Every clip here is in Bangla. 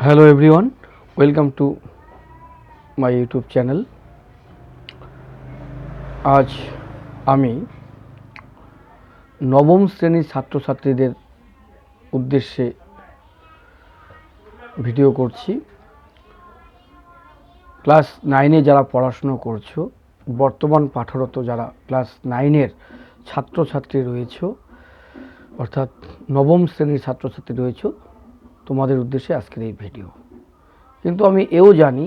Hello everyone welcome to my YouTube channel আজ আমি নবম শ্রেণির ছাত্রছাত্রীদের উদ্দেশ্যে ভিডিও করছি। ক্লাস নাইনে যারা পড়াশুনো করছ, বর্তমান পাঠরত যারা ক্লাস নাইনের ছাত্রছাত্রী রয়েছে, অর্থাৎ নবম শ্রেণির ছাত্রছাত্রী রয়েছে তোমাদের উদ্দেশ্যে আজকের এই ভিডিও। কিন্তু আমি এও জানি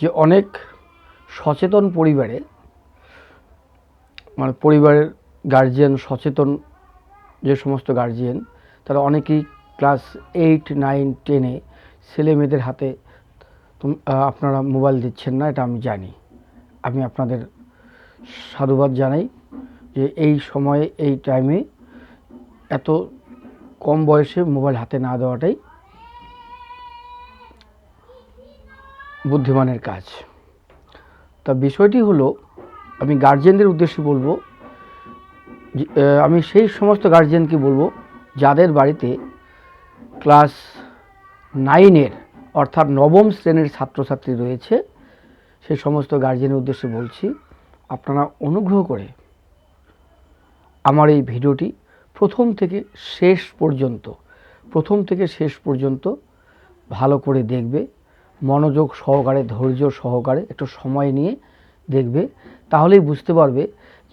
যে অনেক সচেতন পরিবারে মানে পরিবারের গার্জিয়ান সচেতন যে সমস্ত গার্জিয়ান তারা অনেকেই ক্লাস এইট নাইন টেনে ছেলে মেয়েদের হাতে আপনারা মোবাইল দিচ্ছেন না, এটা আমি জানি। আমি আপনাদের সাধুবাদ জানাই যে এই সময়ে, এই টাইমে এত কম বয়সে মোবাইল হাতে না দেওয়াটাই বুদ্ধিমানের কাজ। তা বিষয়টি হলো, আমি গার্জেনদের উদ্দেশ্যে বলব আমি সেই সমস্ত গার্জেনকে বলব যাদের বাড়িতে ক্লাস নাইনের অর্থাৎ নবম শ্রেণির ছাত্রছাত্রী রয়েছে, সেই সমস্ত গার্জেনের উদ্দেশ্যে বলছি, আপনারা অনুগ্রহ করে আমার এই ভিডিওটি প্রথম থেকে শেষ পর্যন্ত, প্রথম থেকে শেষ পর্যন্ত ভালো করে দেখবে, মনোযোগ সহকারে, ধৈর্য সহকারে একটু সময় নিয়ে দেখবে, তাহলেই বুঝতে পারবে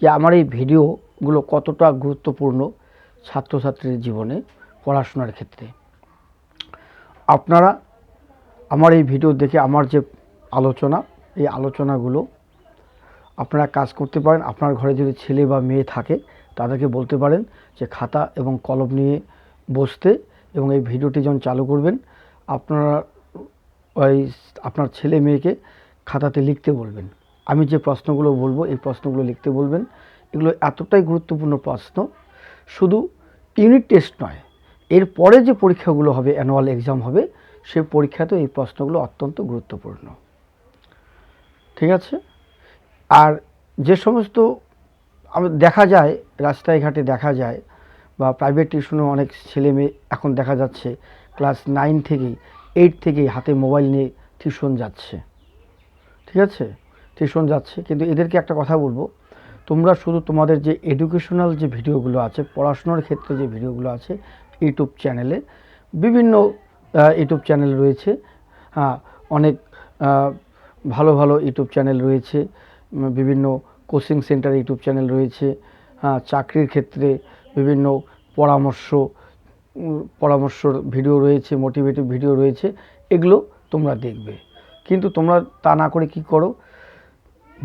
যে আমার এই ভিডিওগুলো কতটা গুরুত্বপূর্ণ ছাত্রছাত্রীর জীবনে পড়াশোনার ক্ষেত্রে। আপনারা আমার এই ভিডিও দেখে আমার যে আলোচনা, এই আলোচনাগুলো আপনারা কাজ করতে পারেন। আপনার ঘরে যদি ছেলে বা মেয়ে থাকে তাদেরকে বলতে পারেন যে খাতা এবং কলম নিয়ে বসতে এবং এই ভিডিওটি যখন চালু করবেন, আপনারা ওই আপনার ছেলে মেয়েকে খাতাতে লিখতে বলবেন। আমি যে প্রশ্নগুলো বলব, এই প্রশ্নগুলো লিখতে বলবেন। এগুলো এতটাই গুরুত্বপূর্ণ প্রশ্ন, শুধু ইউনিট টেস্ট নয়, এর পরে যে পরীক্ষাগুলো হবে অ্যানুয়াল এক্সাম হবে, সে পরীক্ষাতেও এই প্রশ্নগুলো অত্যন্ত গুরুত্বপূর্ণ। ঠিক আছে? আর যে সমস্ত দেখা যায় রাস্তায় ঘাটে দেখা যায়, বা প্রাইভেট টিউশনে অনেক ছেলে মেয়ে এখন দেখা যাচ্ছে ক্লাস নাইন থেকেই এইট থেকেই হাতে মোবাইল নিয়ে টিউশন যাচ্ছে। ঠিক আছে? টিউশন যাচ্ছে। কিন্তু এদেরকে একটা কথা বলব, তোমরা শুধু তোমাদের যে এডুকেশনাল যে ভিডিওগুলো আছে, পড়াশোনার ক্ষেত্রে যে ভিডিওগুলো আছে, ইউটিউব চ্যানেলে বিভিন্ন ইউটিউব চ্যানেল রয়েছে। হ্যাঁ অনেক ভালো ভালো ইউটিউব চ্যানেল রয়েছে বিভিন্ন কোচিং সেন্টার, ইউটিউব চ্যানেল রয়েছে হ্যাঁ চাকরির ক্ষেত্রে বিভিন্ন পরামর্শ পরামর্শর ভিডিও রয়েছে মোটিভেটিভ ভিডিও রয়েছে, এগুলো তোমরা দেখবে। কিন্তু তোমরা তা না করে কি করো?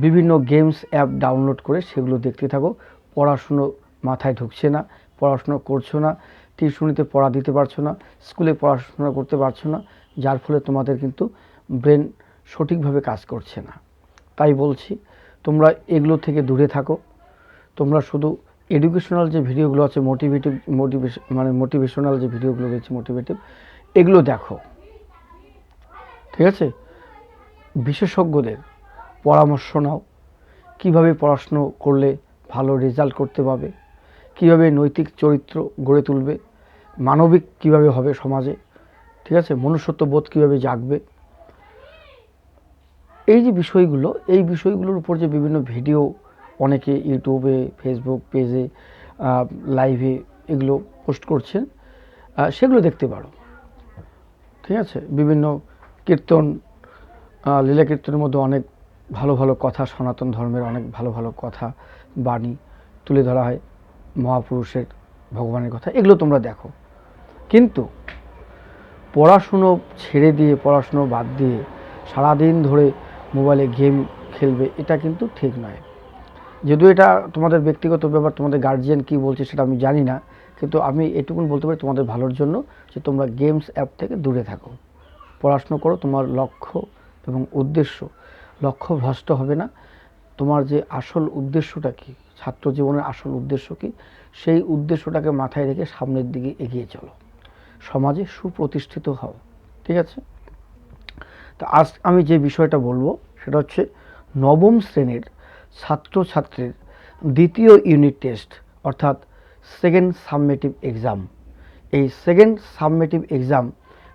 বিভিন্ন গেমস অ্যাপ ডাউনলোড করে সেগুলো দেখতে থাকো। পড়াশুনো মাথায় ঢুকছে না, পড়াশুনো করছ না, টিউশনিতে পড়া দিতে পারছ না, স্কুলে পড়াশোনা করতে পারছ না, যার ফলে তোমাদের কিন্তু ব্রেন সঠিকভাবে কাজ করছে না। তাই বলছি তোমরা এগুলো থেকে দূরে থাকো। তোমরা শুধু এডুকেশনাল যে ভিডিওগুলো আছে মোটিভেটিভ মোটিভেশন মানে মোটিভেশনাল যে ভিডিওগুলো রয়েছে মোটিভেটিভ এগুলো দেখো। ঠিক আছে? বিশেষজ্ঞদের পরামর্শ নাও। কীভাবে পড়াশুনো করলে ভালো রেজাল্ট করতে পারবে? কীভাবে নৈতিক চরিত্র গড়ে তুলবে? মানবিক কীভাবে হবে সমাজে? ঠিক আছে? মনুষ্যত্ব বোধ কীভাবে জাগবে? এই যে বিষয়গুলো, এই বিষয়গুলোর উপর যে বিভিন্ন ভিডিও অনেকে ইউটিউবে ফেসবুক পেজে লাইভে এগুলো পোস্ট করছেন সেগুলো দেখতে পারো। ঠিক আছে? বিভিন্ন কীর্তন লীলা কীর্তনের মধ্যে অনেক ভালো ভালো কথা, সনাতন ধর্মের অনেক ভালো ভালো কথা, বাণী তুলে ধরা হয় মহাপুরুষের, ভগবানের কথা, এগুলো তোমরা দেখো। কিন্তু পড়াশুনো ছেড়ে দিয়ে, পড়াশুনো বাদ দিয়ে সারাদিন ধরে মোবাইলে গেম খেলবে, এটা কিন্তু ঠিক নয়। যদিও এটা তোমাদের ব্যক্তিগত ব্যাপার, তোমাদের গার্জিয়ান কি বলছে সেটা আমি জানি না, কিন্তু আমি এটুকুন বলতে পারি তোমাদের ভালোর জন্য যে তোমরা গেমস অ্যাপ থেকে দূরে থাকো। পড়াশুনো করো, তোমার লক্ষ্য এবং উদ্দেশ্য। লক্ষ্য ভ্রষ্ট হবে না। তোমার যে আসল উদ্দেশ্যটা কি, ছাত্র জীবনের আসল উদ্দেশ্য কি, সেই উদ্দেশ্যটাকে মাথায় রেখে সামনের দিকে এগিয়ে চলো। সমাজে সুপ্রতিষ্ঠিত হও, ঠিক আছে? তা আজ আমি যে বিষয়টা বলব, সেটা হচ্ছে নবম শ্রেণির ছাত্রছাত্রীর দ্বিতীয় ইউনিট টেস্ট অর্থাৎ সেকেন্ড সাবমেটিভ এক্সাম এই সেকেন্ড সাবমেটিভ এক্সাম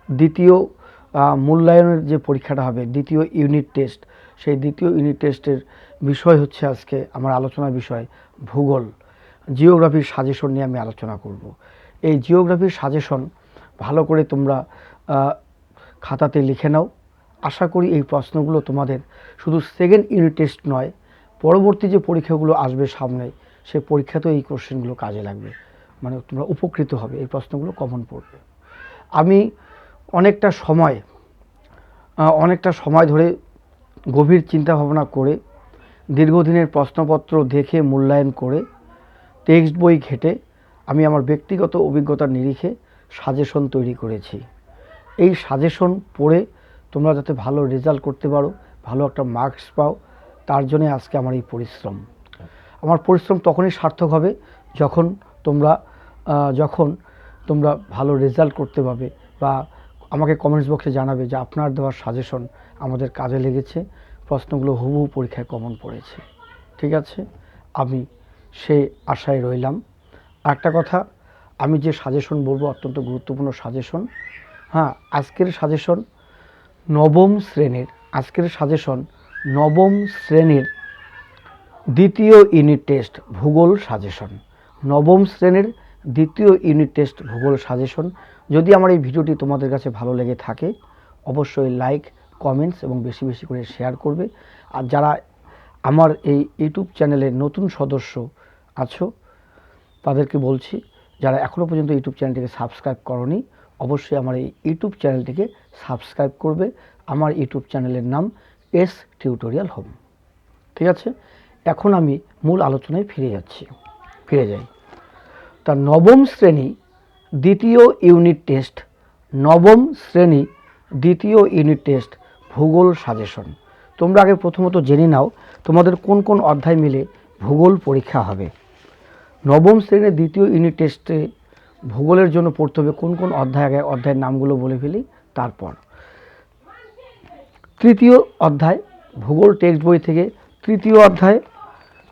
দ্বিতীয় মূল্যায়নের যে পরীক্ষাটা হবে, দ্বিতীয় ইউনিট টেস্ট সেই দ্বিতীয় ইউনিট টেস্টের বিষয় হচ্ছে আজকে আমার আলোচনার বিষয়, ভূগোল। জিওগ্রাফির সাজেশন নিয়ে আমি আলোচনা করব। এই জিওগ্রাফির সাজেশন ভালো করে তোমরা খাতাতে লিখে নাও। আশা করি এই প্রশ্নগুলো তোমাদের শুধু সেকেন্ড ইউনিট টেস্ট নয়, পরবর্তী যে পরীক্ষাগুলো আসবে সামনে, সে পরীক্ষাতেও এই কোশ্চেনগুলো কাজে লাগবে। মানে তোমরা উপকৃত হবে, এই প্রশ্নগুলো কমন পড়বে। আমি অনেকটা সময় অনেকটা সময় ধরে গভীর চিন্তা ভাবনা করে, দীর্ঘদিনের প্রশ্নপত্র দেখে, মূল্যায়ন করে টেক্সট বই ঘেটে, আমি আমার ব্যক্তিগত অভিজ্ঞতার নিরিখে সাজেশন তৈরি করেছি। এই সাজেশন পড়ে তোমরা যাতে ভালো রেজাল্ট করতে পারো, ভালো একটা মার্কস পাও, তার জন্যে আজকে আমার এই পরিশ্রম। আমার পরিশ্রম তখনই সার্থক হবে যখন তোমরা যখন তোমরা ভালো রেজাল্ট করতে পারবে বা আমাকে কমেন্টস বক্সে জানাবে যে আপনার দেওয়ার সাজেশন আমাদের কাজে লেগেছে, প্রশ্নগুলো হুবহু পরীক্ষায় কমন পড়েছে। ঠিক আছে? আমি সেই আশায় রইলাম। একটা কথা, আমি যে সাজেশন বলব অত্যন্ত গুরুত্বপূর্ণ সাজেশন হ্যাঁ আজকের সাজেশন নবম শ্রেণির, আজকের সাজেশন নবম শ্রেণির দ্বিতীয় ইউনিট টেস্ট ভূগোল সাজেশন নবম শ্রেণির দ্বিতীয় ইউনিট টেস্ট ভূগোল সাজেশন যদি আমার এই ভিডিওটি তোমাদের কাছে ভালো লেগে থাকে, অবশ্যই লাইক কমেন্টস এবং বেশি বেশি করে শেয়ার করবে। আর যারা আমার এই ইউটিউব চ্যানেলের নতুন সদস্য আছো, তাদেরকে বলছি, যারা এখনও পর্যন্ত ইউটিউব চ্যানেলটিকে সাবস্ক্রাইব করনি, অবশ্যই আমার এই ইউটিউব চ্যানেলটিকে সাবস্ক্রাইব করবে। আমার ইউটিউব চ্যানেলের নাম এস টিউটোরিয়াল হোম। ঠিক আছে? এখন আমি মূল আলোচনায় ফিরে যাচ্ছি। ফিরে যাই। তা নবম শ্রেণি দ্বিতীয় ইউনিট টেস্ট, নবম শ্রেণি দ্বিতীয় ইউনিট টেস্ট, ভূগোল সাজেশন। তোমরা আগে প্রথমত জেনে নাও তোমাদের কোন কোন অধ্যায় মিলে ভূগোল পরীক্ষা হবে। নবম শ্রেণির দ্বিতীয় ইউনিট টেস্টে ভূগোলের জন্য পড়তে হবে কোন কোন অধ্যায় আগে অধ্যায়ের নামগুলো বলে ফেলি। তারপর। তৃতীয় অধ্যায়, ভূগোল টেক্সট বই থেকে তৃতীয় অধ্যায়,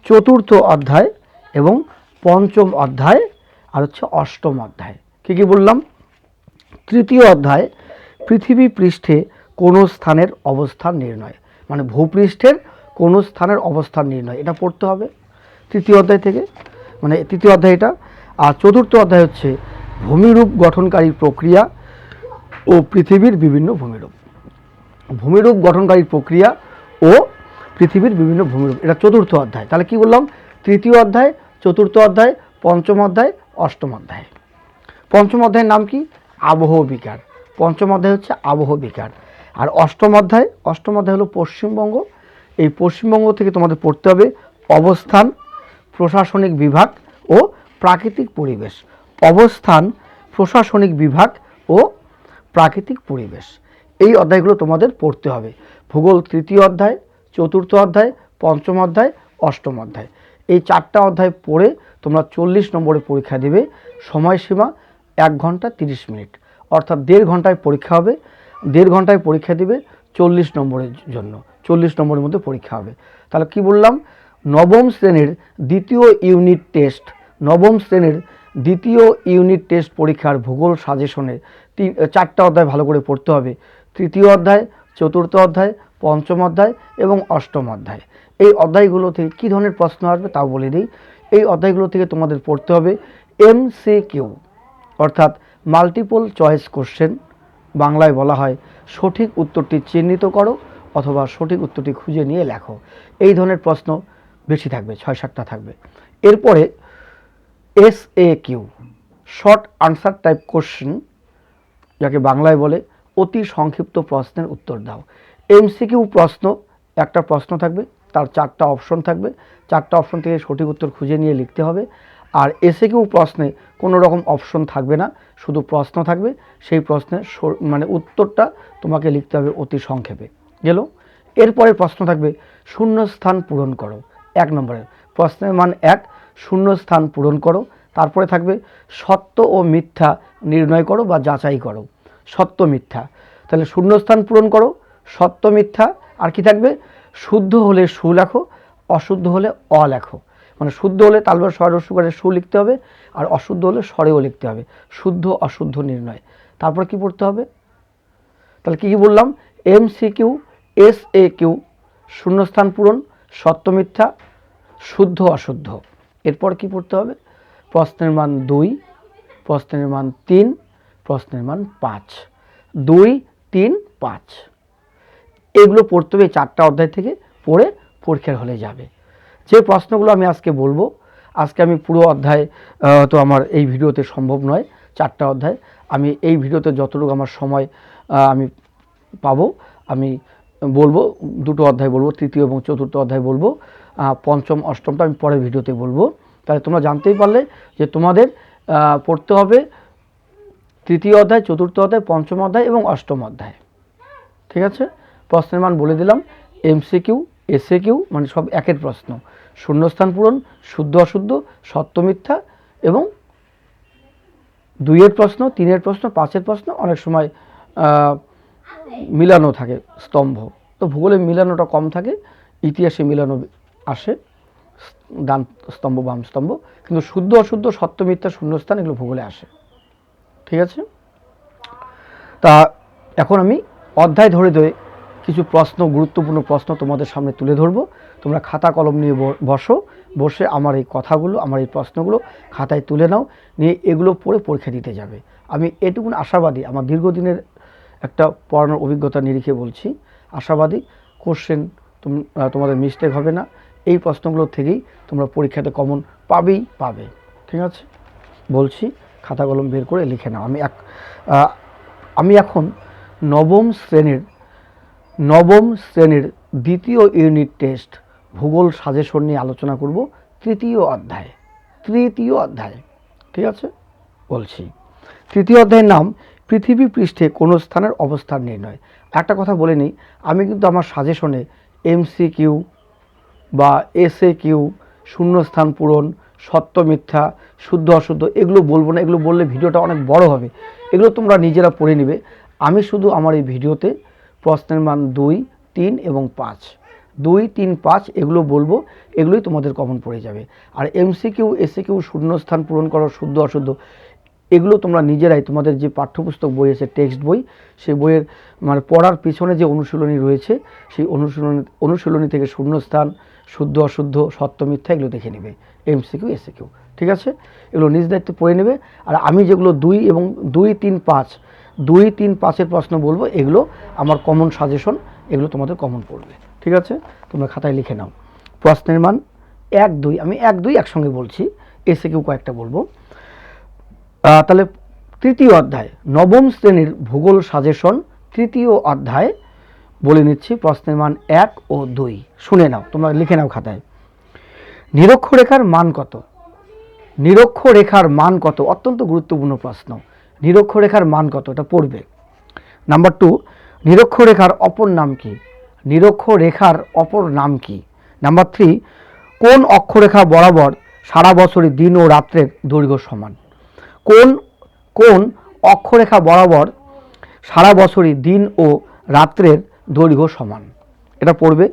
চতুর্থ অধ্যায় এবং পঞ্চম অধ্যায় আর হচ্ছে অষ্টম অধ্যায়। কী কী বললাম? তৃতীয় অধ্যায়, পৃথিবী পৃষ্ঠে কোনো স্থানের অবস্থান নির্ণয়। মানে ভূপৃষ্ঠের কোনো স্থানের অবস্থান নির্ণয়। এটা পড়তে হবে তৃতীয় অধ্যায় থেকে। মানে তৃতীয় অধ্যায় এটা। আর চতুর্থ অধ্যায় হচ্ছে ভূমিরূপ গঠনকারী প্রক্রিয়া ও পৃথিবীর বিভিন্ন ভূমিরূপ। ভূমিরূপ গঠনকারী প্রক্রিয়া ও পৃথিবীর বিভিন্ন ভূমিরূপ। এটা চতুর্থ অধ্যায়। তাহলে কি বললাম? তৃতীয় অধ্যায়, চতুর্থ অধ্যায়, পঞ্চম অধ্যায়, অষ্টম অধ্যায়। পঞ্চম অধ্যায়ের নাম কি? আবহ বিকার। পঞ্চম অধ্যায় হচ্ছে আবহ বিকার। আর অষ্টম অধ্যায় অষ্টম অধ্যায় হলো পশ্চিমবঙ্গ। এই পশ্চিমবঙ্গ থেকে তোমাদের পড়তে হবে অবস্থান, প্রশাসনিক বিভাগ ও প্রাকৃতিক পরিবেশ। অবস্থান, প্রশাসনিক বিভাগ ও প্রাকৃতিক পরিবেশ। এই অধ্যায়গুলো তোমাদের পড়তে হবে। ভূগোল তৃতীয় অধ্যায়, চতুর্থ অধ্যায়, পঞ্চম অধ্যায়, অষ্টম অধ্যায়। এই চারটা অধ্যায় পড়ে তোমরা চল্লিশ নম্বরে পরীক্ষা দেবে। সময়সীমা এক ঘণ্টা তিরিশ মিনিট। অর্থাৎ দেড় ঘন্টায় পরীক্ষা হবে। দেড় ঘন্টায় পরীক্ষা দেবে চল্লিশ নম্বরের জন্য। চল্লিশ নম্বরের মধ্যে পরীক্ষা হবে। তাহলে কি বললাম? নবম শ্রেণির দ্বিতীয় ইউনিট টেস্ট, নবম শ্রেণির দ্বিতীয় ইউনিট টেস্ট পরীক্ষার ভূগোল সাজেশনের তিন চারটা অধ্যায় ভালো করে পড়তে হবে। তৃতীয় অধ্যায়, চতুর্থ অধ্যায়, পঞ্চম অধ্যায় এবং অষ্টম অধ্যায়। এই অধ্যায়গুলো থেকে কী ধরনের প্রশ্ন আসবে তাও বলে দিই এই অধ্যায়গুলো থেকে তোমাদের পড়তে হবে এম সি কিউ, অর্থাৎ মাল্টিপল চয়েস কোশ্চেন। বাংলায় বলা হয়, সঠিক উত্তরটি চিহ্নিত করো অথবা সঠিক উত্তরটি খুঁজে নিয়ে লেখো। এই ধরনের প্রশ্ন বেশি থাকবে, ছয় সাতটা থাকবে। এরপরে S A Q, short answer type question যাকে বাংলায় বলে অতি সংক্ষিপ্ত প্রশ্নের উত্তর দাও। এমসিকিউ প্রশ্ন, একটা প্রশ্ন থাকবে, তার চারটা অপশন থাকবে। চারটা অপশন থেকে সঠিক উত্তর খুঁজে নিয়ে লিখতে হবে। আর এসে কিউ প্রশ্নে কোনো রকম অপশন থাকবে না, শুধু প্রশ্ন থাকবে। সেই প্রশ্নের মানে উত্তরটা তোমাকে লিখতে হবে অতি সংক্ষেপে। গেল? এরপরে প্রশ্ন থাকবে শূন্য স্থান পূরণ করো। এক নম্বরের, প্রশ্নের মান এক শূন্য স্থান পূরণ করো। তারপরে থাকবে সত্য ও মিথ্যা নির্ণয় করো বা যাচাই করো। সত্য মিথ্যা। তাহলে শূন্যস্থান পূরণ করো, সত্য মিথ্যা। আর কি থাকবে? শুদ্ধ হলে সু লেখো, অশুদ্ধ হলে অ লেখো। মানে শুদ্ধ হলে তালবার স্বর সুগারে সু লিখতে হবে, আর অশুদ্ধ হলে স্বরেও লিখতে হবে। শুদ্ধ, অশুদ্ধ নির্ণয়। তারপর কি পড়তে হবে? তাহলে কী কী বললাম? M C Q S A Q শূন্যস্থান পূরণ, সত্য মিথ্যা, শুদ্ধ, অশুদ্ধ। এরপর কি পড়তে হবে? প্রশ্নের মান দুই, প্রশ্নের মান তিন, প্রশ্নের মান পাঁচ। দুই, তিন, পাঁচ। এগুলো পড়তে হবে চারটা অধ্যায় থেকে, পড়ে পরীক্ষার হলে যাবে। যে প্রশ্নগুলো আমি আজকে বলব, আজকে আমি পুরো অধ্যায় তো আমার এই ভিডিওতে সম্ভব নয়, চারটা অধ্যায়। আমি এই ভিডিওতে যতটুকু আমার সময় আমি পাবো, আমি বলব, দুটো অধ্যায় বলব, তৃতীয় এবং চতুর্থ অধ্যায় বলব পঞ্চম, অষ্টমটা আমি পরের ভিডিওতে বলব। তাহলে তোমরা জানতেই পারলে যে তোমাদের পড়তে হবে তৃতীয় অধ্যায়, চতুর্থ অধ্যায়, পঞ্চম অধ্যায় এবং অষ্টম অধ্যায়। ঠিক আছে? প্রশ্নের মান বলে দিলাম। এমসিকিউ এসএ কিউ মানে সব একের প্রশ্ন। শূন্যস্থান পূরণ, শুদ্ধ অশুদ্ধ, সত্য মিথ্যা এবং দুইয়ের প্রশ্ন, তিনের প্রশ্ন, পাঁচের প্রশ্ন অনেক সময় মিলানো থাকে, স্তম্ভ। তো ভূগোলে মিলানোটা কম থাকে, ইতিহাসে মিলানো আসে। ডান স্তম্ভ, বাম স্তম্ভ, কিন্তু শুদ্ধ, অশুদ্ধ, সত্য, মিথ্যা, শূন্যস্থান এগুলো ভূগোলে আসে। ঠিক আছে? তা এখন আমি অধ্যায় ধরে ধরে কিছু প্রশ্ন, গুরুত্বপূর্ণ প্রশ্ন তোমাদের সামনে তুলে ধরবো। তোমরা খাতা কলম নিয়ে বসো, বসে আমার এই কথাগুলো, আমার এই প্রশ্নগুলো খাতায় তুলে নাও, নিয়ে এগুলো পড়ে পরীক্ষা দিতে যাবে। আমি এটুকুন আশাবাদী, আমার দীর্ঘদিনের একটা পড়ানোর অভিজ্ঞতা নিরিখে বলছি, আশাবাদী কোশ্চেন তোমাদের মিস্টেক হবে না। এই প্রশ্নগুলো থেকেই তোমরা পরীক্ষাতে কমন পাবেই পাবে। ঠিক আছে? বলছি, খাতা কলম বের করে লিখে নাও। আমি এক আমি এখন নবম শ্রেণির নবম শ্রেণির দ্বিতীয় ইউনিট টেস্ট ভূগোল সাজেশন নিয়ে আলোচনা করব তৃতীয় অধ্যায়। তৃতীয় অধ্যায়। ঠিক আছে? বলছি। তৃতীয় অধ্যায়ের নাম, পৃথিবী পৃষ্ঠে কোনো স্থানের অবস্থান নির্ণয়। একটা কথা বলে নিই, আমি কিন্তু আমার সাজেশনে এমসি কিউ বা এসএ কিউ শূন্যস্থান পূরণ, সত্য মিথ্যা, শুদ্ধ অশুদ্ধ, এগুলো বলব না, এগুলো বললে ভিডিওটা অনেক বড় হবে। এগুলো তোমরা নিজেরা পড়ে নিবে। আমি শুধু আমার এই ভিডিওতে প্রশ্নের মান দুই, তিন এবং পাঁচ। দুই, তিন, পাঁচ এগুলো বলব, এগুলোই তোমাদের কমন পড়ে যাবে। আর এমসিকিউ কিউ শূন্যস্থান পূরণ করো, শুদ্ধ, অশুদ্ধ এগুলো তোমরা নিজেরাই তোমাদের যে পাঠ্যপুস্তক বই আছে টেক্সট বই, সেই বইয়ের মানে পড়ার পিছনে যে অনুশীলনী রয়েছে, সেই অনুশীলনী অনুশীলনী থেকে শূন্যস্থান, শুদ্ধ, অশুদ্ধ, সত্য, মিথ্যা এগুলো দেখে নেবে। এমসিকিউ এসে কিউ ঠিক আছে? এগুলো নিজ দায়িত্বে পড়ে নেবে। আর আমি যেগুলো দুই এবং দুই তিন পাঁচ, দুই তিন পাঁচের প্রশ্ন বলব, এগুলো আমার কমন সাজেশন এগুলো তোমাদের কমন পড়বে। ঠিক আছে? তোমরা খাতায় লিখে নাও। প্রশ্নের মান এক, দুই, আমি এক, দুই একসঙ্গে বলছি এসে কিউ কয়েকটা বলব। তাহলে তৃতীয় অধ্যায়, নবম শ্রেণির ভূগোল সাজেশন, তৃতীয় অধ্যায় বলে নিচ্ছি, প্রশ্নের মান এক ও দুই। শুনে নাও, তোমরা লিখে নাও খাতায়। নিরক্ষরেখার মান কত? নিরক্ষরেখার মান কত? অত্যন্ত গুরুত্বপূর্ণ প্রশ্ন। নিরক্ষরেখার মান কত? এটা পড়বে। নাম্বার টু নিরক্ষরেখার অপর নাম কি? নিরক্ষরেখার অপর নাম কি? নাম্বার থ্রি কোন অক্ষরেখা বরাবর সারা বছরই দিন ও রাত্রের দৈর্ঘ্য সমান? কোন কোন অক্ষরেখা বরাবর সারা বছরই দিন ও রাত্রের দৈর্ঘ্য সমান? এটা পড়বে।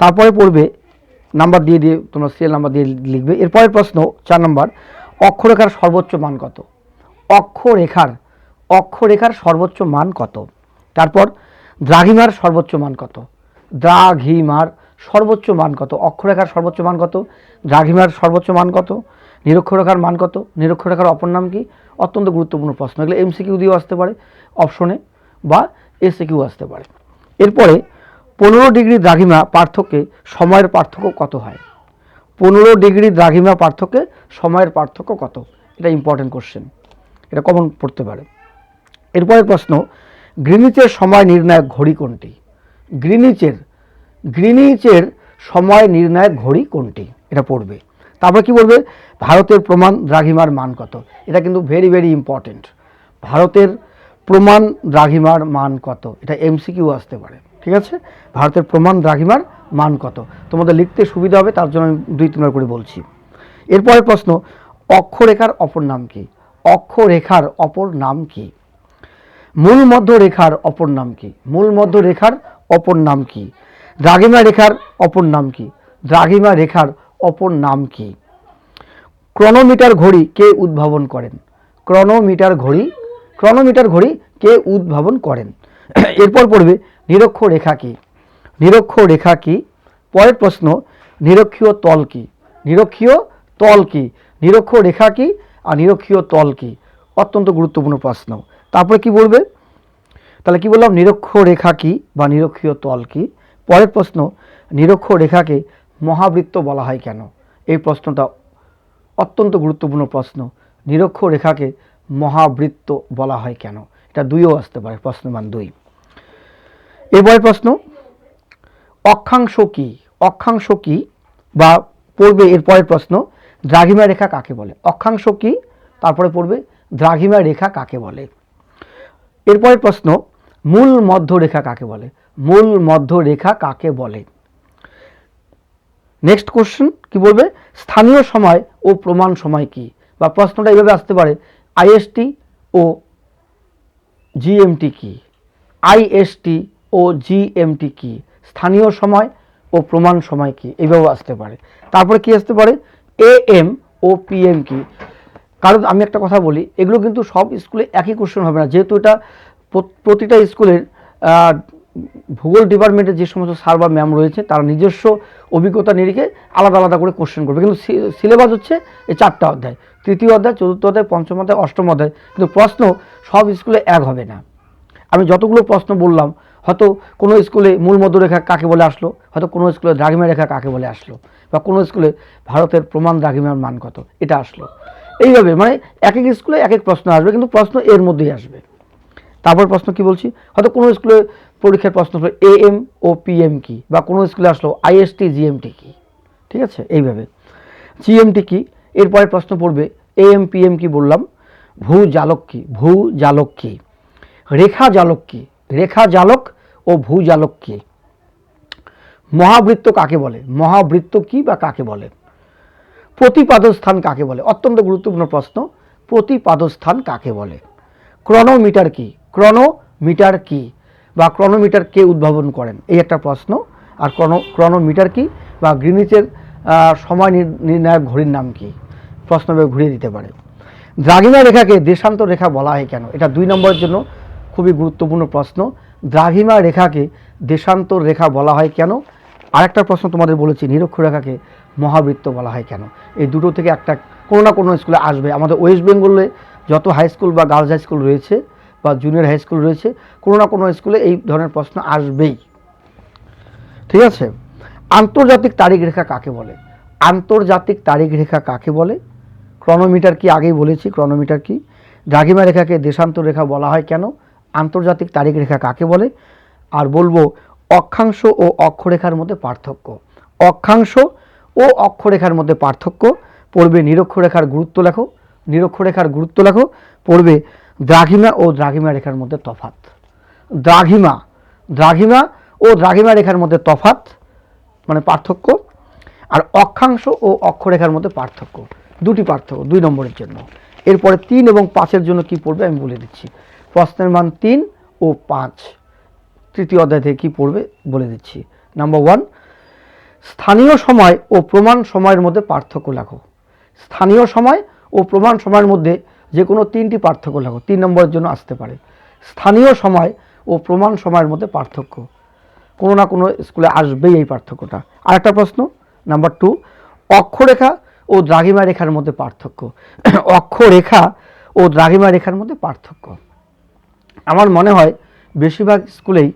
তারপরে পড়বে, নাম্বার দিয়ে দিয়ে তোমরা সিরিয়াল নাম্বার দিয়ে লিখবে। এরপরের প্রশ্ন, চার নাম্বার, অক্ষরেখার সর্বোচ্চ মান কত? অক্ষরেখার অক্ষরেখার সর্বোচ্চ মান কত? তারপর, দ্রাঘিমার সর্বোচ্চ মান কত? দ্রাঘিমার সর্বোচ্চ মান কত? অক্ষরেখার সর্বোচ্চ মান কত? দ্রাঘিমার সর্বোচ্চ মান কত? নিরক্ষরেখার মান কত? নিরক্ষরেখার অপর নাম কি? অত্যন্ত গুরুত্বপূর্ণ প্রশ্ন। এগুলো এমসিকিউ দিয়েও আসতে পারে অপশনে বা এসিকিউ আসতে পারে। এরপরে পনেরো ডিগ্রি দ্রাঘিমা পার্থক্যে সময়ের পার্থক্য কত হয়? পনেরো ডিগ্রি দ্রাঘিমা পার্থক্যে সময়ের পার্থক্য কত? এটা ইম্পর্টেন্ট কোশ্চেন এটা কমন পড়তে পারে। এরপরের প্রশ্ন, গ্রিনিচের সময় নির্ণায়ক ঘড়ি কোনটি? গ্রিনিচের গ্রিনিচের সময় নির্ণায়ক ঘড়ি কোনটি? এটা পড়বে। তারপর কি বলবে ভারতের প্রমাণ দ্রাঘিমার মান কত? এটা কিন্তু ভেরি ভেরি ইম্পর্টেন্ট ভারতের প্রমাণ দ্রাঘিমার মান কত? এটা এমসিকিউ আসতে পারে, ঠিক আছে? ভারতের প্রমাণ দ্রাঘিমার মান কত? তোমাদের লিখতে সুবিধা হবে, তার জন্য আমি দুই, তিনবার করে বলছি। এরপরের প্রশ্ন, অক্ষরেখার অপর নাম কি? অক্ষরেখার অপর নাম কি? মূল মধ্য রেখার অপর নাম কি? মূল মধ্য রেখার অপর নাম কি? দ্রাঘিমা রেখার অপর নাম কি? দ্রাঘিমা রেখার অপর নাম কি? ক্রনোমিটার ঘড়ি কে উদ্ভাবন করেন? ক্রনোমিটার ঘড়ি ক্রনোমিটার ঘড়ি কে উদ্ভাবন করেন? এরপর পড়বে নিরক্ষ রেখা কি? নিরক্ষ রেখা কি? পরের প্রশ্ন, নিরক্ষীয় তল কি? নিরক্ষীয় তল কি? নিরক্ষ রেখা কি আর নিরক্ষীয় তল কি? অত্যন্ত গুরুত্বপূর্ণ প্রশ্ন। তারপরে কি বলবে? তাহলে কি বললাম? নিরক্ষ রেখা কি বা নিরক্ষীয় তল কি? পরের প্রশ্ন, নিরক্ষ রেখাকে মহাবৃত্ত বলা হয় কেন? এই প্রশ্নটা অত্যন্ত গুরুত্বপূর্ণ প্রশ্ন। নিরক্ষ রেখাকে মহাবৃত্ত বলা হয় কেন? এটা দুইও আসতে পারে প্রশ্ন মান দুই। এরপরে প্রশ্ন, অক্ষাংশ কি? অক্ষাংশ কি? বা পড়বে এরপরের প্রশ্ন, দ্রাঘিমা রেখা কাকে বলে? অক্ষাংশ কি? তারপরে পড়বে, দ্রাঘিমা রেখা কাকে বলে? এরপরের প্রশ্ন, মূল মধ্যরেখা কাকে বলে? মূল মধ্য রেখা কাকে বলে? নেক্সট কোশ্চেন কি বলবে? স্থানীয় সময় ও প্রমাণ সময় কি? বা প্রশ্নটা এইভাবে আসতে পারে আইএসটি ও জিএমটি কি? আইএসটি ও জিএমটি কি? স্থানীয় সময় ও প্রমাণ সময় কি? এইভাবে আসতে পারে। তারপরে কি আসতে পারে? এ এম ও পিএম কি? কারণ আমি একটা কথা বলি, এগুলো কিন্তু সব স্কুলে একই কোশ্চেন হবে না। যেহেতু এটা প্রতিটা স্কুলের ভূগোল ডিপার্টমেন্টে যে সমস্ত স্যার বা ম্যাম রয়েছে, তারা নিজস্ব অভিজ্ঞতা নিরিখে আলাদা আলাদা করে কোশ্চেন করবে। কিন্তু সিলেবাস হচ্ছে এই চারটা অধ্যায়। তৃতীয় অধ্যায়, চতুর্থ অধ্যায়, পঞ্চম অধ্যায়, অষ্টম অধ্যায়। কিন্তু প্রশ্ন সব স্কুলে এক হবে না। আমি যতগুলো প্রশ্ন বললাম, হয়তো কোনো স্কুলে মূল মধ্যরেখা কাকে বলে আসলো? হয়তো কোনো স্কুলে দ্রাঘিমা রেখা কাকে বলে আসলো? বা কোনো স্কুলে ভারতের প্রমাণ দ্রাঘিমার মান কত? এটা আসলো। এইভাবে মানে এক এক স্কুলে এক এক প্রশ্ন আসবে, কিন্তু প্রশ্ন এর মধ্যেই আসবে। তারপর প্রশ্ন কি বলছি? হয়তো কোনো স্কুলে পরীক্ষার প্রশ্ন হলো এ এম ও পিএম কি? বা কোনো স্কুলে আসলো আইএসটি জিএমটি কি? ঠিক আছে? এইভাবে। জিএমটি কি? এরপরে প্রশ্ন পড়বে এ এম পিএম কি বললাম? ভূ জালক কি? ভূ জালক কি? রেখা জালক কি? রেখা জালক ও ভূ জালক কি? মহাবৃত্ত কাকে বলে? মহাবৃত্ত কি বা কাকে বলে? প্রতিপাদস্থান কাকে বলে? অত্যন্ত গুরুত্বপূর্ণ প্রশ্ন। প্রতিপাদস্থান কাকে বলে? ক্রনোমিটার কি? ক্রনোমিটার কি? বা ক্রনোমিটার কে উদ্ভাবন করেন? এই একটা প্রশ্ন। আর ক্রনো ক্রনোমিটার কি? বা গ্রিনিচের সময় নির- নির্ণায়ক ঘড়ির নাম কি? প্রশ্নভাবে ঘুরিয়ে দিতে পারে। দ্রাঘিমা রেখাকে দেশান্ত রেখা বলা হয় কেন? এটা দুই নম্বরের জন্য খুবই গুরুত্বপূর্ণ প্রশ্ন। দ্রাঘিমা রেখাকে দেশান্তর রেখা বলা হয় কেন? আরেকটা প্রশ্ন তোমাদের বলেছি, নিরক্ষ রেখাকে মহাবৃত্ত বলা হয় কেন? এই দুটো থেকে একটা কোনো না কোনো স্কুলে আসবে। আমাদের ওয়েস্ট বেঙ্গলে যত হাই স্কুল বা গার্লস হাই স্কুল রয়েছে বা জুনিয়র হাই স্কুল রয়েছে, কোনো না কোনো স্কুলে এই ধরনের প্রশ্ন আসবেই। ঠিক আছে? আন্তর্জাতিক তারিখ রেখা কাকে বলে? আন্তর্জাতিক তারিখ রেখা কাকে বলে? ক্রনোমিটার কি আগেই বলেছি ক্রনোমিটার কি? দ্রাঘিমা রেখাকে দেশান্তর রেখা বলা হয় কেন? আন্তর্জাতিক তারিখ রেখা কাকে বলে? আর বলব, অক্ষাংশ ও অক্ষরেখার মধ্যে পার্থক্য। অক্ষাংশ ও অক্ষরেখার মধ্যে পার্থক্য, পড়বে নিরক্ষরেখার গুরুত্ব লেখো, নিরক্ষরেখার গুরুত্ব লেখো, পড়বে দ্রাঘিমা ও দ্রাঘিমা রেখার মধ্যে তফাৎ। দ্রাঘিমা দ্রাঘিমা ও দ্রাঘিমা রেখার মধ্যে তফাৎ মানে পার্থক্য আর অক্ষাংশ ও অক্ষরেখার মধ্যে পার্থক্য। দুটি পার্থক্য, দুই নম্বরের জন্য। এরপরে তিন এবং পাঁচের জন্য কি পড়বে আমি বলে দিচ্ছি। প্রশ্নের মান তিন ও পাঁচ। তৃতীয় অধ্যায় থেকে কী পড়বে বলে দিচ্ছি। নাম্বার ওয়ান স্থানীয় সময় ও প্রমাণ সময়ের মধ্যে পার্থক্য লেখো। স্থানীয় সময় ও প্রমাণ সময়ের মধ্যে যে কোনো তিনটি পার্থক্য লেখো, তিন নম্বরের জন্য আসতে পারে। স্থানীয় সময় ও প্রমাণ সময়ের মধ্যে পার্থক্য। কোনো না কোনো স্কুলে আসবেই এই পার্থক্যটা। আরেকটা প্রশ্ন, নাম্বার টু, অক্ষরেখা ও দ্রাঘিমা রেখার মধ্যে পার্থক্য। অক্ষরেখা ও দ্রাঘিমা রেখার মধ্যে পার্থক্য। আমার মনে হয় বেশিরভাগ স্কুলেই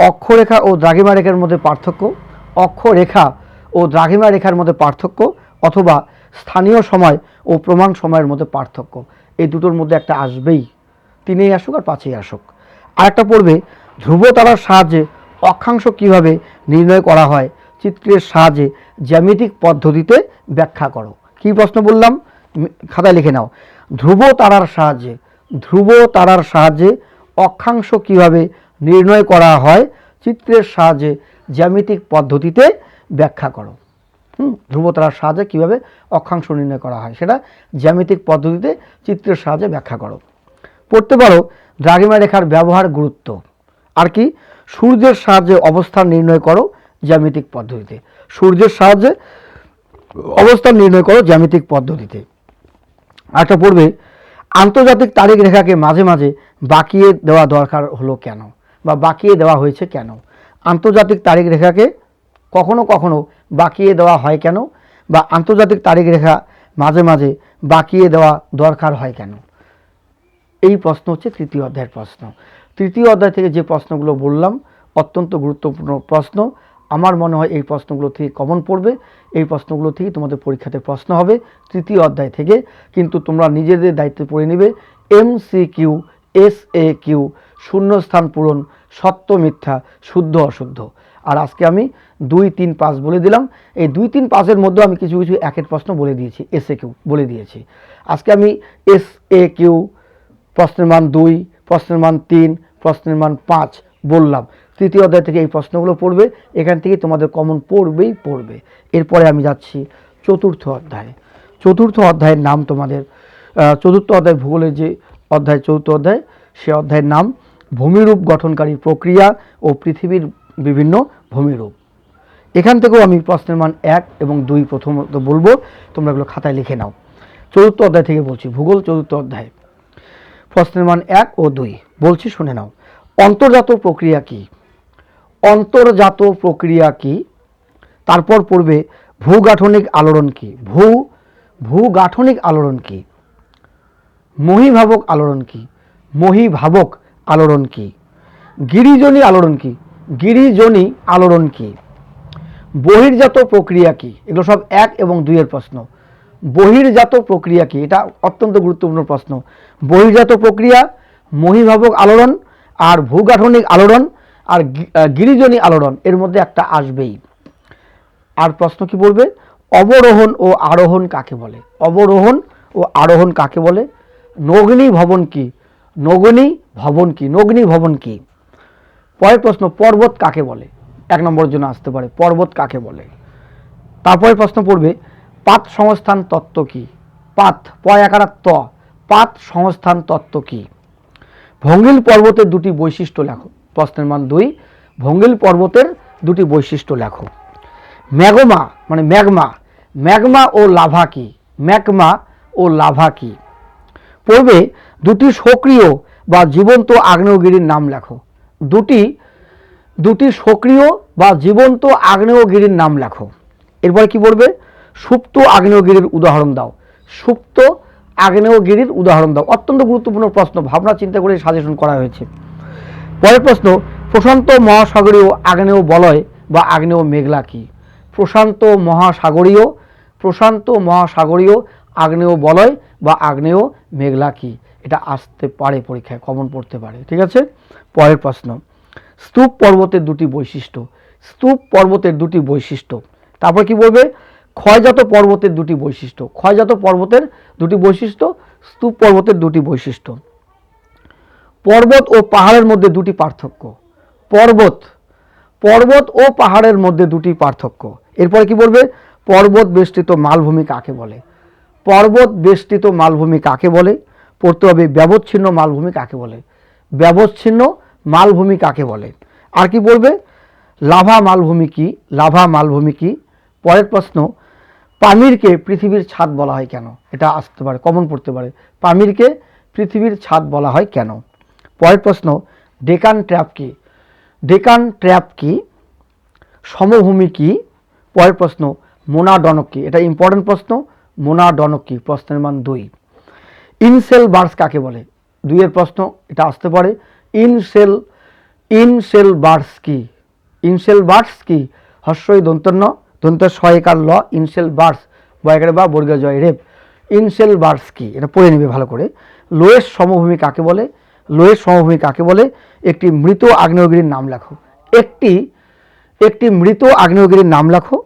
অক্ষরেখা ও দ্রাঘিমা রেখার মধ্যে পার্থক্য, অক্ষরেখা ও দ্রাঘিমা রেখার মধ্যে পার্থক্য অথবা স্থানীয় সময় ও প্রমাণ সময়ের মধ্যে পার্থক্য। এই দুটোর মধ্যে একটা আসবেই। তিনেই আসুক আর পাঁচেই আসুক। আর একটা পড়বে, ধ্রুব তারার সাহায্যে অক্ষাংশ কীভাবে নির্ণয় করা হয়, চিত্রের সাহায্যে জ্যামিতিক পদ্ধতিতে ব্যাখ্যা করো। কি প্রশ্ন বললাম? খাতায় লিখে নাও। ধ্রুব তারার সাহায্যে, ধ্রুব তারার সাহায্যে অক্ষাংশ কীভাবে নির্ণয় করা হয়, চিত্রের সাহায্যে জ্যামিতিক পদ্ধতিতে ব্যাখ্যা করো। ধ্রুবতারার সাহায্যে কীভাবে অক্ষাংশ নির্ণয় করা হয়, সেটা জ্যামিতিক পদ্ধতিতে চিত্রের সাহায্যে ব্যাখ্যা করো। পড়তে পারো দ্রাঘিমা রেখার ব্যবহার গুরুত্ব। আর কি, সূর্যের সাহায্যে অবস্থান নির্ণয় করো জ্যামিতিক পদ্ধতিতে। সূর্যের সাহায্যে অবস্থান নির্ণয় করো জ্যামিতিক পদ্ধতিতে। আরেকটা পড়বে, আন্তর্জাতিক তারিখ রেখাকে মাঝে মাঝে বাকিয়ে দেওয়া দরকার হলো কেন? বা বাকিয়ে দেওয়া হয়েছে কেন? আন্তর্জাতিক তারিখ রেখাকে কখনো কখনো বাকিয়ে দেওয়া হয় কেন? বা আন্তর্জাতিক তারিখ রেখা মাঝে মাঝে বাকিয়ে দেওয়া দরকার হয় কেন? এই প্রশ্ন হচ্ছে তৃতীয় অধ্যায়ের প্রশ্ন। তৃতীয় অধ্যায় থেকে যে প্রশ্নগুলো বললাম, অত্যন্ত গুরুত্বপূর্ণ প্রশ্ন। আমার মনে হয় এই প্রশ্নগুলো থেকে কমন পড়বে। এই প্রশ্নগুলো থেকে তোমাদের পরীক্ষাতে প্রশ্ন হবে তৃতীয় অধ্যায় থেকে। কিন্তু তোমরা নিজেদের দায়িত্বে পড়ে নেবে। M C Q S A Q শূন্যস্থান পূরণ, সত্য মিথ্যা, শুদ্ধ, অশুদ্ধ। আর আজকে আমি দুই, তিন, পাঁচ বলে দিলাম। এই দুই, তিন, পাঁচের মধ্যে আমি কিছু কিছু একের প্রশ্ন বলে দিয়েছি এস এ কিউ বলে দিয়েছি। আজকে আমি এস এ কিউ প্রশ্নের মান দুই, প্রশ্নের মান তিন, প্রশ্নের মান পাঁচ বললাম। তৃতীয় অধ্যায় থেকে এই প্রশ্নগুলো পড়বে, এখান থেকে তোমাদের কমন পড়বেই পড়বে। এরপরে আমি যাচ্ছি চতুর্থ অধ্যায়। চতুর্থ অধ্যায়ের নাম তোমাদের চতুর্থ অধ্যায় ভূগোলের যে অধ্যায়, চতুর্থ অধ্যায়, সে অধ্যায়ের নাম ভূমিরূপ গঠনকারী প্রক্রিয়া ও পৃথিবীর বিভিন্ন ভূমিরূপ। এখান থেকেও আমি প্রশ্নের মান এক এবং দুই প্রথমত বলব। তোমরা এগুলো খাতায় লিখে নাও। চতুর্থ অধ্যায় থেকে বলছি, ভূগোল চতুর্থ অধ্যায়। প্রশ্নের মান এক ও দুই, বলছি শুনে নাও। অন্তর্জাত প্রক্রিয়া কি? অন্তর্জাত প্রক্রিয়া কি? তারপর পড়বে, ভূগাঠনিক আলোড়ন কি? ভূ, ভূগাঠনিক আলোড়ন কি? মহিভাবক আলোড়ন কি? মহিভাবক আলোড়ন কি? গিরিজনী আলোড়ন কি? গিরিজনী আলোড়ন কি? বহির্জাত প্রক্রিয়া কি? এগুলো সব এক এবং দুইয়ের প্রশ্ন। বহির্জাত প্রক্রিয়া কি? এটা অত্যন্ত গুরুত্বপূর্ণ প্রশ্ন। বহির্জাত প্রক্রিয়া, মহিভাবক আলোড়ন আর ভূগাঠনিক আলোড়ন আর গিরিজনী আলোড়ন, এর মধ্যে একটা আসবেই। আর প্রশ্ন কি বলবে? অবরোহণ ও আরোহণ কাকে বলে? অবরোহণ ও আরোহণ কাকে বলে? নগ্নি ভবন কি? নগ্নি ভবন কি? নগ্নি ভবন কি? পরের প্রশ্ন, পর্বত কাকে বলে? এক নম্বরের জন্য আসতে পারে। পর্বত কাকে বলে? তারপরে প্রশ্ন পড়বে, পাত সংস্থান তত্ত্ব কি? পাত পয়াকার ত, পাত সংস্থান তত্ত্ব কি? ভঙ্গিল পর্বতের দুটি বৈশিষ্ট্য লেখো। প্রশ্নের মান দুই, ভঙ্গিল পর্বতের দুটি বৈশিষ্ট্য লেখো। ম্যাগমা মানে ম্যাগমা ম্যাগমা ও লাভা কি? ম্যাগমা ও লাভা কি? পড়বে, দুটি সক্রিয় বা জীবন্ত আগ্নেয়গিরির নাম লেখো। দুটি দুটি সক্রিয় বা জীবন্ত আগ্নেয়গিরির নাম লেখো। এরপর কি বলবে? সুপ্ত আগ্নেয়গিরির উদাহরণ দাও। সুপ্ত আগ্নেয়গিরির উদাহরণ দাও। অত্যন্ত গুরুত্বপূর্ণ প্রশ্ন, ভাবনা, চিন্তা করে সাজেশন করা হয়েছে। পরের প্রশ্ন, প্রশান্ত মহাসাগরীয় আগ্নেয় বলয় বা আগ্নেয় মেঘলা কি? প্রশান্ত মহাসাগরীয় প্রশান্ত মহাসাগরীয় আগ্নেয় বলয় বা আগ্নেয় মেঘলা কি? এটা আসতে পারে পরীক্ষায় কমন পড়তে পারে, ঠিক আছে? পরের প্রশ্ন স্তূপ পর্বতের দুটি বৈশিষ্ট্য। স্তূপ পর্বতের দুটি বৈশিষ্ট্য। তারপর কি বলবে? ক্ষয়জাত পর্বতের দুটি বৈশিষ্ট্য। ক্ষয়জাত পর্বতের দুটি বৈশিষ্ট্য, স্তূপ পর্বতের দুটি বৈশিষ্ট্য। পর্বত ও পাহাড়ের মধ্যে দুটি পার্থক্য। পর্বত পর্বত ও পাহাড়ের মধ্যে দুটি পার্থক্য। এরপরে কি বলবে? পর্বত বেষ্টিত মালভূমি কাকে বলে? পর্বত বেষ্টিত মালভূমি কাকে বলে? পড়তে হবে ব্যবচ্ছিন্ন মালভূমি কাকে বলে? ব্যবচ্ছিন্ন মালভূমি কাকে বলে? আর কি বলবে? লাভা মালভূমি কি? লাভা মালভূমি কি? পরের প্রশ্ন, পামিরকে পৃথিবীর ছাদ বলা হয় কেন? এটা আসতে পারে, কমন পড়তে পারে। পামিরকে পৃথিবীর ছাদ বলা হয় কেন? পরের প্রশ্ন, ডেকান ট্র্যাপ কি? ডেকান ট্র্যাপ কি? সমভূমি কি? পরের প্রশ্ন মোনা ডনক কি? এটা ইম্পর্টেন্ট প্রশ্ন মোনা ডনক কি? প্রশ্নের মান দুই। ইনসেল বার্স কাকে বলে? দুইয়ের প্রশ্ন, এটা আসতে পারে। ইনসেল ইনসেল বার্স কি ইনসেল বার্স কি হর্ষই দন্তন্য, দন্ত সহায়িকার ল ইনসেল বার্স বয়কারে বা বর্গা জয় রেপ ইনসেল বার্স কি এটা পড়ে নেবে ভালো করে। লোয়েস সমভূমি কাকে বলে? লোয়েস সমভূমি কাকে বলে? একটি মৃত আগ্নেয়গিরির নাম লেখো। একটি একটি মৃত আগ্নেয়গিরির নাম লেখো।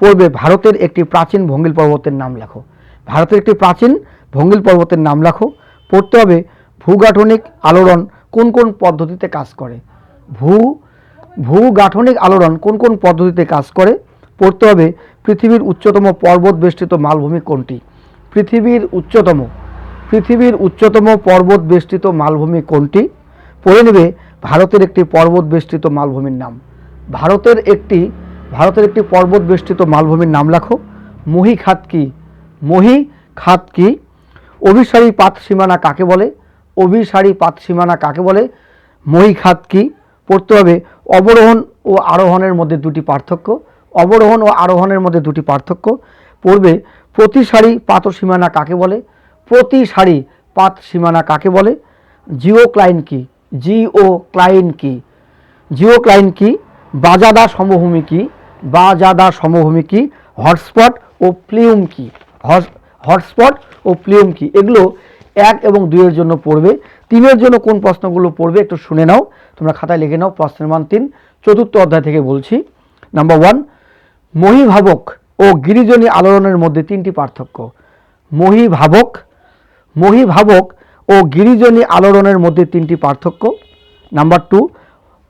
পড়বে ভারতের একটি প্রাচীন ভঙ্গিল পর্বতের নাম লেখো। ভারতের একটি প্রাচীন ভঙ্গিল পর্বতের নাম লেখো। পড়তে হবে ভূগাঠনিক আলোড়ন কোন কোন পদ্ধতিতে কাজ করে? ভূ, ভূগাঠনিক আলোড়ন কোন কোন পদ্ধতিতে কাজ করে? পড়তে হবে পৃথিবীর উচ্চতম পর্বত বেষ্টিত মালভূমি কোনটি? পৃথিবীর উচ্চতম পৃথিবীর উচ্চতম পর্বত বেষ্টিত মালভূমি কোনটি? পড়ে নেবে ভারতের একটি পর্বত বেষ্টিত মালভূমির নাম। ভারতের একটি ভারতের একটি পর্বত বেষ্টিত মালভূমির নাম লেখো। মহি খাত কি? মহি খাত কি? অভিসারী পাত সীমানা কাকে বলে? অভিসারী পাত সীমানা কাকে বলে? মহি খাত কি? পড়তে হবে। অবরোহণ ও আরোহণের মধ্যে দুটি পার্থক্য। অবরোহণ ও আরোহণের মধ্যে দুটি পার্থক্য। পড়বে, প্রতি সারি পাত সীমানা কাকে বলে? প্রতি সারি পাত সীমানা কাকে বলে? জিও ক্লাইন কি? জিও ক্লাইন কি? জিও ক্লাইন কি? বাজাদা সমভূমি কি? বাজাদা সমভূমি কি? হটস্পট ও প্লিউম কি? হটস্পট ও প্লিউম কি? এগুলো এক এবং দুইয়ের জন্য পড়বে। তিনের জন্য কোন প্রশ্নগুলো পড়বে একটু শুনে নাও। তোমরা খাতায় লিখে নাও, প্রশ্নের মান তিন। চতুর্থ অধ্যায় থেকে বলছি। নাম্বার ওয়ান মহিভাবক ও গিরিজনী আলোড়নের মধ্যে তিনটি পার্থক্য। মহিভাবক মহিভাবক ও গিরিজনী আলোড়নের মধ্যে তিনটি পার্থক্য। নাম্বার টু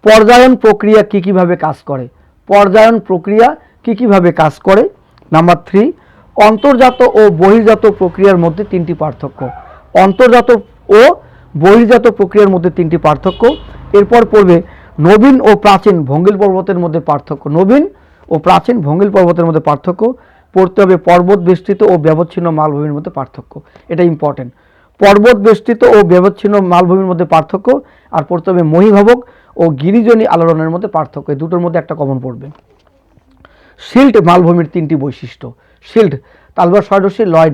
পর্যায়ন প্রক্রিয়া কী কীভাবে কাজ করে? পর্যায়ন প্রক্রিয়া কী কীভাবে কাজ করে? নাম্বার থ্রি অন্তর্জাত ও বহির্জাত প্রক্রিয়ার মধ্যে তিনটি পার্থক্য। অন্তর্জাত ও বহির্জাত প্রক্রিয়ার মধ্যে তিনটি পার্থক্য। এরপর পড়বে নবীন ও প্রাচীন ভঙ্গিল পর্বতের মধ্যে পার্থক্য। নবীন ও প্রাচীন ভঙ্গিল পর্বতের মধ্যে পার্থক্য। পড়তে হবে পর্বত বেষ্টিত ও ব্যবচ্ছিন্ন মালভূমির মধ্যে পার্থক্য। এটা ইম্পর্টেন্ট পর্বত বেষ্টিত ও ব্যবচ্ছিন্ন মালভূমির মধ্যে পার্থক্য। আর পড়তে হবে মহিভাবক ও গিরিজনী আলোড়নের মধ্যে পার্থক্য। এই দুটোর মধ্যে একটা কমন পড়বে। শিল্ট মালভূমির তিনটি বৈশিষ্ট্য। শিল্ট তালবার ষড়শী লয়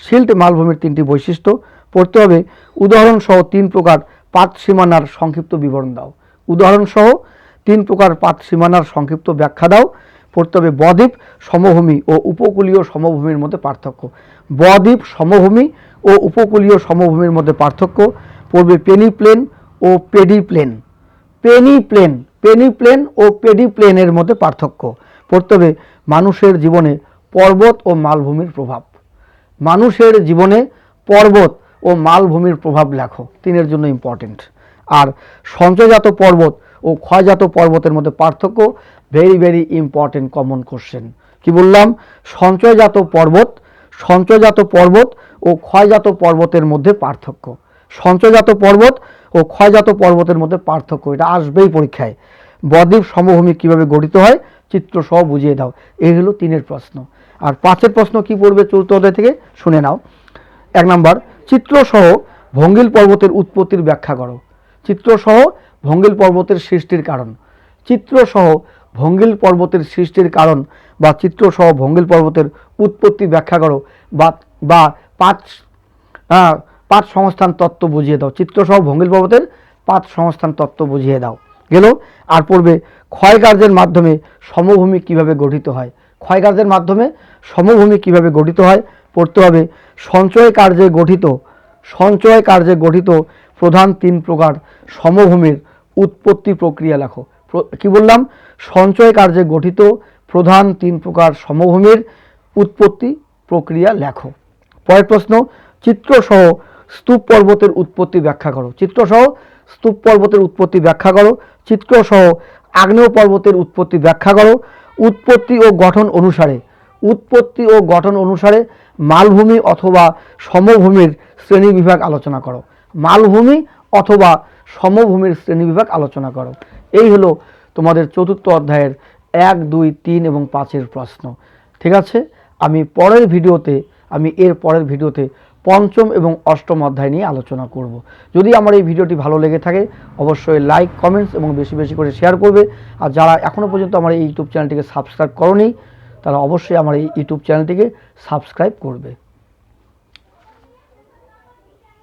শিল্ট মালভূমির তিনটি বৈশিষ্ট্য। পড়তে হবে উদাহরণ সহ তিন প্রকার পাত সীমানার সংক্ষিপ্ত বিবরণ দাও। উদাহরণ সহ তিন প্রকার পাত সীমানার সংক্ষিপ্ত ব্যাখ্যা দাও। পড়তে হবে বদ্বীপ, সমভূমি ও উপকূলীয় সমভূমির মধ্যে পার্থক্য। বদ্বীপ, সমভূমি ও উপকূলীয় সমভূমির মধ্যে পার্থক্য। পড়বে পেনি প্লেন ও pediplain peneplain peneplain ও পেডি প্লেনের মধ্যে পার্থক্য। পড়তে হবে মানুষের জীবনে পর্বত ও মালভূমির প্রভাব। মানুষের জীবনে পর্বত ও মালভূমির প্রভাব লেখো। তিনের জন্য ইম্পর্টেন্ট আর সঞ্চয়জাত পর্বত ও ক্ষয়জাত পর্বতের মধ্যে পার্থক্য very very important common question কি বললাম? সঞ্চয়জাত পর্বত সঞ্চয়জাত পর্বত ও ক্ষয়জাত পর্বতের মধ্যে পার্থক্য। সঞ্চয়জাত পর্বত ও ক্ষয়জাত পর্বতের মধ্যে পার্থক্য, এটা আসবেই পরীক্ষায়। বদ্বীপ সমভূমি কীভাবে গঠিত হয়? চিত্র সহ বুঝিয়ে দাও। এই হলো তিনের প্রশ্ন। আর পাঁচের প্রশ্ন কি পড়বে চতুর্থ অধ্যায় থেকে? শুনে নাও। এক নাম্বার, চিত্রসহ ভঙ্গিল পর্বতের উৎপত্তির ব্যাখ্যা করো। চিত্রসহ ভঙ্গিল পর্বতের সৃষ্টির কারণ। চিত্রসহ ভঙ্গিল পর্বতের সৃষ্টির কারণ বা চিত্রসহ ভঙ্গিল পর্বতের উৎপত্তি ব্যাখ্যা করো বা বা পাঁচ পাঁচ সংস্থান তত্ত্ব বুঝিয়ে দাও। চিত্রসহ ভঙ্গিল পর্বতের পাঁচ সংস্থান তত্ত্ব বুঝিয়ে দাও। গেল। আর পড়বে ক্ষয়কার্যের মাধ্যমে সমভূমি কীভাবে গঠিত হয়? ক্ষয়কার্যের মাধ্যমে সমভূমি কীভাবে গঠিত হয়? পড়তে হবে সঞ্চয় কার্যে গঠিত, সঞ্চয় কার্যে গঠিত প্রধান তিন প্রকার সমভূমির উৎপত্তি প্রক্রিয়া লেখো। কি বললাম? সঞ্চয় কার্যে গঠিত প্রধান তিন প্রকার সমভূমির উৎপত্তি প্রক্রিয়া লেখো। পরের প্রশ্ন, চিত্রসহ স্তূপ পর্বতের উৎপত্তি ব্যাখ্যা করো। চিত্রসহ স্তূপ পর্বতের উৎপত্তি ব্যাখ্যা করো। চিত্রসহ আগ্নেয় পর্বতের উৎপত্তি ব্যাখ্যা করো। উৎপত্তি ও গঠন অনুসারে উৎপত্তি ও গঠন অনুসারে মালভূমি অথবা সমভূমির শ্রেণীবিভাগ আলোচনা করো। মালভূমি অথবা সমভূমির শ্রেণীবিভাগ আলোচনা করো। এই হলো তোমাদের চতুর্থ অধ্যায়ের এক, দুই, তিন এবং পাঁচের প্রশ্ন। ঠিক আছে? আমি পরের ভিডিওতে, আমি এর পরের ভিডিওতে পঞ্চম এবং অষ্টম অধ্যায় নিয়ে আলোচনা করব। যদি আমার এই ভিডিওটি ভালো লেগে থাকে, অবশ্যই লাইক কমেন্টস এবং বেশি বেশি করে শেয়ার করবে। আর যারা এখনও পর্যন্ত আমার এই ইউটিউব চ্যানেলটিকে সাবস্ক্রাইব করনি তারা অবশ্যই আমার এই ইউটিউব চ্যানেলটিকে সাবস্ক্রাইব করবে।